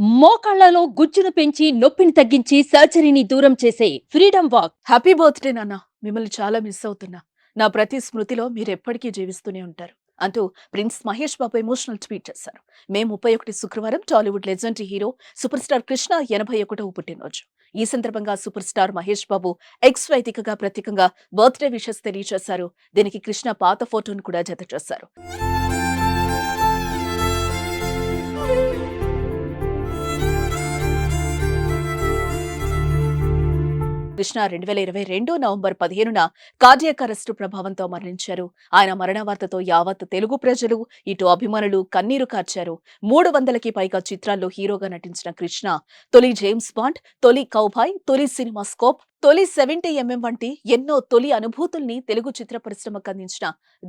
మోకాళ్ళలో గుజ్జును పెంచి నొప్పిని తగ్గించి సర్జరీని దూరం చేసే ఫ్రీడమ్ వాక్. హ్యాపీ బర్త్డే నాన్న. మిమ్మల్ని చాలా మిస్ అవుతున్నా. నా ప్రతి స్మృతిలో మీరు ఎప్పటికీ జీవిస్తూనే ఉంటారు. అంటూ prince Mahesh Babu emotional tweet చేశారు. మే ముప్పై ఒకటి శుక్రవారం Tollywood legendary hero super star Krishna ఎనభై ఒకటవ పుట్టినరోజు. ఈ సందర్భంగా super star Mahesh Babu X వేదికగా ప్రత్యేకంగా బర్త్డే విషెస్ తెలియజేశారు దీనికి కృష్ణ పాత ఫోటోను కూడా జత చేశారు కృష్ణ రెండు వేల ఇరవై రెండు నవంబర్ పదిహేనున కార్డియక్ అరెస్టు ప్రభావంతో మరణించారు. ఆయన మరణ వార్తతో యావత్ తెలుగు ప్రజలు ఇటు అభిమానులు కన్నీరు కార్చారు. మూడు వందలకి పైగా చిత్రాల్లో హీరోగా నటించిన కృష్ణ తొలి జేమ్స్ బాండ్ తొలి కౌబాయ్ తొలి సినిమా స్కోప్ తొలి సెవెంటీ ఎంఎం వంటి ఎన్నో తొలి అనుభూతుల్ని తెలుగు చిత్ర పరిశ్రమకు అందించిన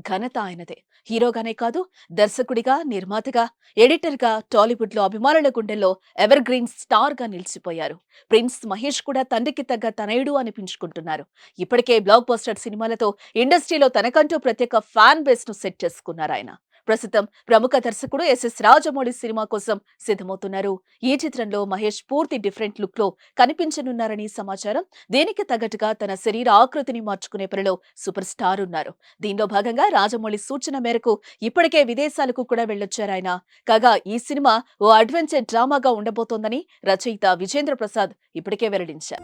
ఘనత ఆయనదే. హీరోగానే కాదు దర్శకుడిగా నిర్మాతగా ఎడిటర్గా టాలీవుడ్లో అభిమానుల గుండెల్లో ఎవర్ గ్రీన్ స్టార్గా నిలిచిపోయారు. ప్రిన్స్ మహేష్ కూడా తండ్రికి తగ్గ తనయుడు అనిపించుకుంటున్నారు ఇప్పటికే బ్లాక్ బస్టర్ సినిమాలతో ఇండస్ట్రీలో తనకంటూ ప్రత్యేక ఫ్యాన్ బేస్ను సెట్ చేసుకున్నారు ఆయన ప్రస్తుతం ప్రముఖ దర్శకుడు ఎస్ఎస్ రాజమౌళి సినిమా కోసం సిద్ధమవుతున్నారు. ఈ చిత్రంలో మహేష్ పూర్తి డిఫరెంట్ లుక్లో కనిపించనున్నారని సమాచారం. దీనికి తగ్గట్టుగా తన శరీర ఆకృతిని మార్చుకునే పనిలో సూపర్ స్టార్ ఉన్నారు. దీనిలో భాగంగా రాజమౌళి సూచన మేరకు ఇప్పటికే విదేశాలకు కూడా వెళ్ళొచ్చారు ఆయన. కాగా ఈ సినిమా ఓ అడ్వెంచర్ డ్రామాగా ఉండబోతోందని రచయిత విజేంద్ర ప్రసాద్ ఇప్పటికే వెల్లడించారు.